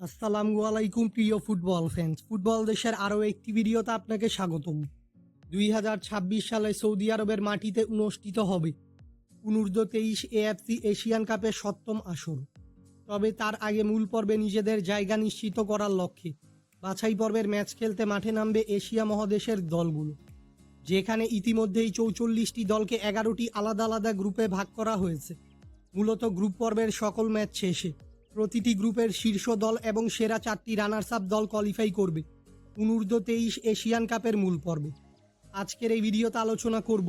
আসসালামু আলাইকুম, প্রিয় ফুটবল ফ্যান্স ফুটবল দেশের আরও একটি ভিডিওতে আপনাকে স্বাগতম। দুই হাজার ছাব্বিশ সালে সৌদি আরবের মাটিতে অনুষ্ঠিত হবে অনূর্ধ্ব তেইশ এএফসি এশিয়ান কাপের সপ্তম আসর। তবে তার আগে মূল পর্বে নিজেদের জায়গা নিশ্চিত করার লক্ষ্যে বাছাই পর্বের ম্যাচ খেলতে মাঠে নামবে এশিয়া মহাদেশের দলগুলো, যেখানে ইতিমধ্যেই চৌচল্লিশটি দলকে এগারোটি আলাদা আলাদা গ্রুপে ভাগ করা হয়েছে। মূলত গ্রুপ পর্বের সকল ম্যাচ শেষে প্রতিটি গ্রুপের শীর্ষ দল এবং সেরা চারটি রানার্স আপ দল কোয়ালিফাই করবে। অনূর্ধ্ব তেইশ এশিয়ান কাপের মূল পর্বে। আজকের এই ভিডিওতে আলোচনা করব।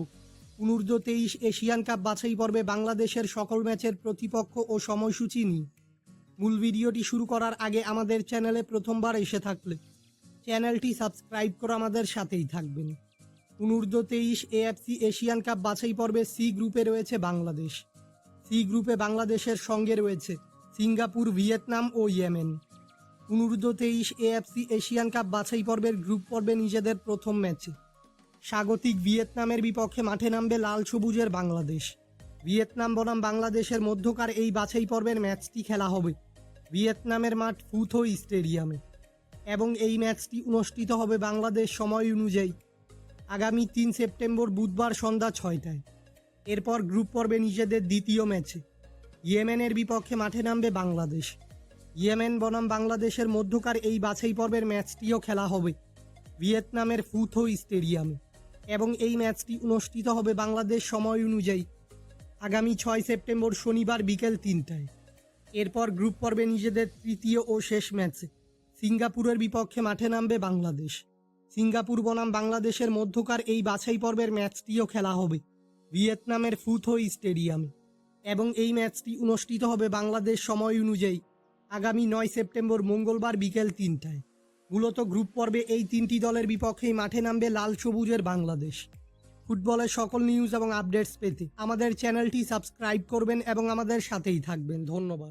অনূর্ধ্ব তেইশ এশিয়ান কাপ বাছাই পর্বে বাংলাদেশের সকল ম্যাচের প্রতিপক্ষ ও সময়সূচি নিয়ে। মূল ভিডিওটি শুরু করার আগে আমাদের চ্যানেলে প্রথমবার এসে থাকলে চ্যানেলটি সাবস্ক্রাইব করে আমাদের সাথেই থাকবেন। অনূর্ধ্ব তেইশ এএফসি এশিয়ান কাপ বাছাই পর্বে সি গ্রুপে রয়েছে বাংলাদেশ। সি গ্রুপে বাংলাদেশের সঙ্গে রয়েছে সিঙ্গাপুর, ভিয়েতনাম ও ইয়েমেন। অনূর্ধ্ব তেইশ এএফসি এশিয়ান কাপ বাছাই পর্বের গ্রুপ পর্বে নিজেদের প্রথম ম্যাচে। স্বাগতিক ভিয়েতনামের বিপক্ষে মাঠে নামবে লাল সবুজের বাংলাদেশ। ভিয়েতনাম বনাম বাংলাদেশের মধ্যকার এই বাছাই পর্বের ম্যাচটি খেলা হবে ভিয়েতনামের মাঠ ফুথো স্টেডিয়ামে এবং এই ম্যাচটি অনুষ্ঠিত হবে বাংলাদেশ সময় অনুযায়ী আগামী তিন সেপ্টেম্বর বুধবার সন্ধ্যা ছয়টায়। এরপর গ্রুপ পর্বে নিজেদের দ্বিতীয় ম্যাচে। ইয়েমেনের বিপক্ষে মাঠে নামবে বাংলাদেশ। ইয়েমেন বনাম বাংলাদেশের মধ্যকার এই বাছাই পর্বের ম্যাচটিও খেলা হবে ভিয়েতনামের ফুথো স্টেডিয়ামে এবং এই ম্যাচটি অনুষ্ঠিত হবে বাংলাদেশ সময় অনুযায়ী আগামী ছয় সেপ্টেম্বর শনিবার বিকেল তিনটায়। এরপর গ্রুপ পর্বে নিজেদের তৃতীয় ও শেষ ম্যাচে সিঙ্গাপুরের বিপক্ষে মাঠে নামবে বাংলাদেশ। সিঙ্গাপুর বনাম বাংলাদেশের মধ্যকার এই বাছাই পর্বের ম্যাচটিও খেলা হবে ভিয়েতনামের ফুথো স্টেডিয়ামে। এবং এই ম্যাচটি অনুষ্ঠিত হবে বাংলাদেশ সময় অনুযায়ী আগামী নয় সেপ্টেম্বর মঙ্গলবার বিকেল তিনটায়। মূলত গ্রুপ পর্বে এই তিনটি দলের বিপক্ষেই মাঠে নামবে লাল সবুজের বাংলাদেশ। ফুটবলের সকল নিউজ এবং আপডেটস পেতে আমাদের চ্যানেলটি সাবস্ক্রাইব করবেন এবং আমাদের সাথেই থাকবেন। ধন্যবাদ।